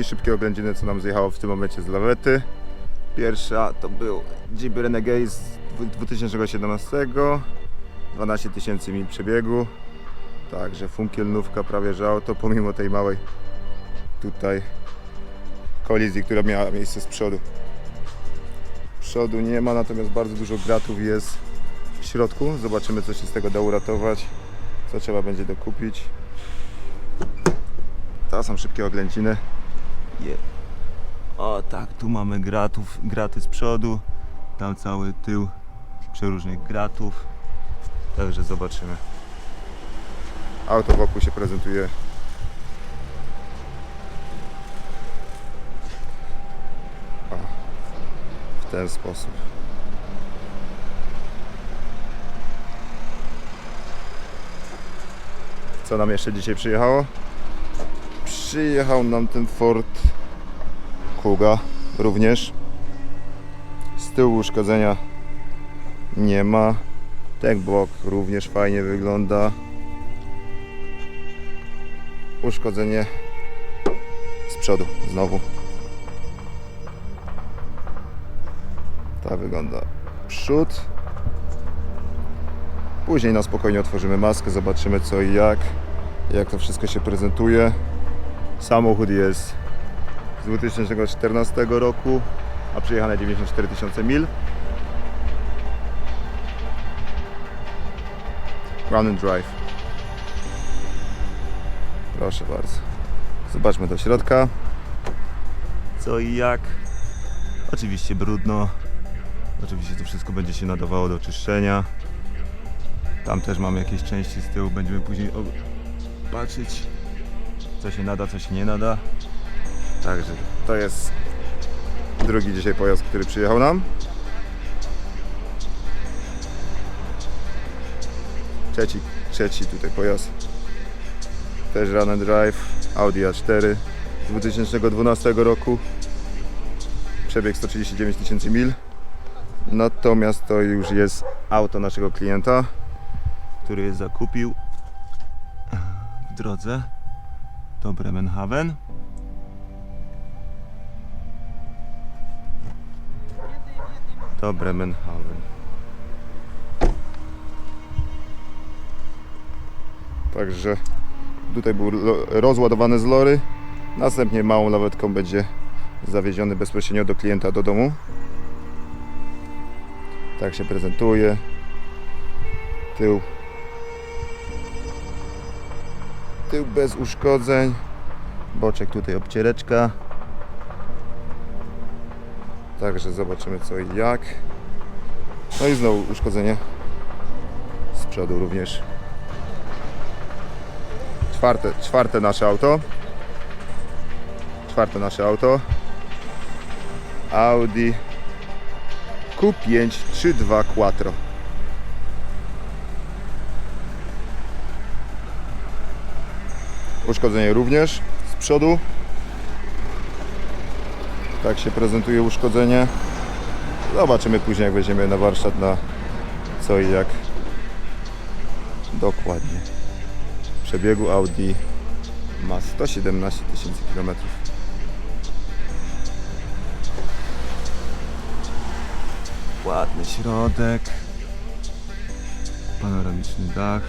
I szybkie oględziny, co nam zjechało w tym momencie z lawety. Pierwsza to był Jeep Renegade z 2017, 12 tysięcy mil przebiegu. Także funkielnówka prawie że auto, pomimo tej małej tutaj kolizji, która miała miejsce z przodu. Przodu nie ma, natomiast bardzo dużo gratów jest w środku. Zobaczymy, co się z tego da uratować, co trzeba będzie dokupić. To są szybkie oględziny. Je. O tak, tu mamy gratów, graty z przodu, tam cały tył przeróżnych gratów. Także zobaczymy. Auto wokół się prezentuje o, w ten sposób. Co nam jeszcze dzisiaj przyjechało? Przyjechał nam ten Ford Kuga również. Z tyłu uszkodzenia nie ma. Ten blok również fajnie wygląda. Uszkodzenie z przodu znowu. Tak wygląda przód. Później na spokojnie otworzymy maskę, zobaczymy co i jak, jak to wszystko się prezentuje. Samochód jest z 2014 roku, a przejechane 94 tysiące mil. Run and drive. Proszę bardzo. Zobaczmy do środka. Co i jak. Oczywiście brudno. Oczywiście to wszystko będzie się nadawało do czyszczenia. Tam też mamy jakieś części z tyłu, będziemy później patrzeć co się nada, co się nie nada. Także to jest drugi dzisiaj pojazd, który przyjechał nam. Trzeci, trzeci tutaj pojazd. Też Run and Drive Audi A4 z 2012 roku. Przebieg 139 tysięcy mil. Natomiast to już jest auto naszego klienta, który je zakupił w drodze do Bremenhaven. Do Bremenhaven. Także tutaj był rozładowany z lory. Następnie małą lawetką będzie zawieziony bezpośrednio do klienta do domu. Tak się prezentuje. Tył. Tył bez uszkodzeń. Boczek tutaj obciereczka. Także zobaczymy co i jak. No i znowu uszkodzenie z przodu również. Czwarte, czwarte nasze auto. Czwarte nasze auto. Audi Q5 32 Quattro. Uszkodzenie również z przodu. Tak się prezentuje uszkodzenie. Zobaczymy później jak weźmiemy na warsztat na co i jak dokładnie. Przebiegu Audi ma 117 tysięcy kilometrów. Ładny środek. Panoramiczny dach.